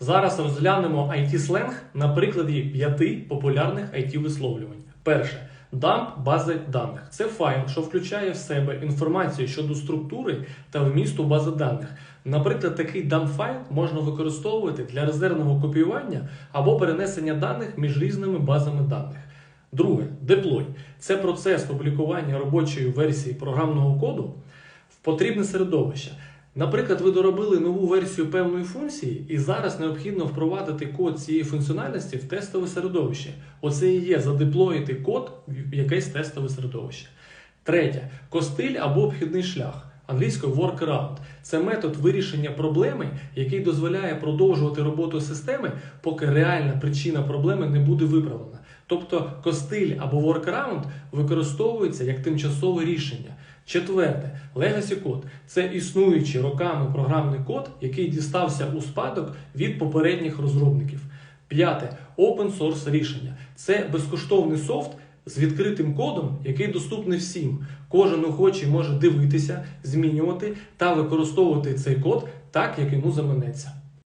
Зараз розглянемо IT-сленг на прикладі п'яти популярних IT-висловлювань. Перше. Дамп бази даних це файл, що включає в себе інформацію щодо структури та вмісту бази даних. Наприклад, такий дамп файл можна використовувати для резервного копіювання або перенесення даних між різними базами даних. Друге, деплой це процес публікування робочої версії програмного коду в потрібне середовище. Наприклад, ви доробили нову версію певної функції, і зараз необхідно впровадити код цієї функціональності в тестове середовище. Оце і є задеплоїти код в якесь тестове середовище. Третє костиль або обхідний шлях. Англійською workaround. Це метод вирішення проблеми, який дозволяє продовжувати роботу системи, поки реальна причина проблеми не буде виправлена. Тобто костиль або workaround використовується як тимчасове рішення. Четверте, legacy код це існуючий роками програмний код, який дістався у спадок від попередніх розробників. П'яте open source рішення це безкоштовний софт з відкритим кодом, який доступний всім. Кожен охочий може дивитися, змінювати та використовувати цей код так, як йому заманеться.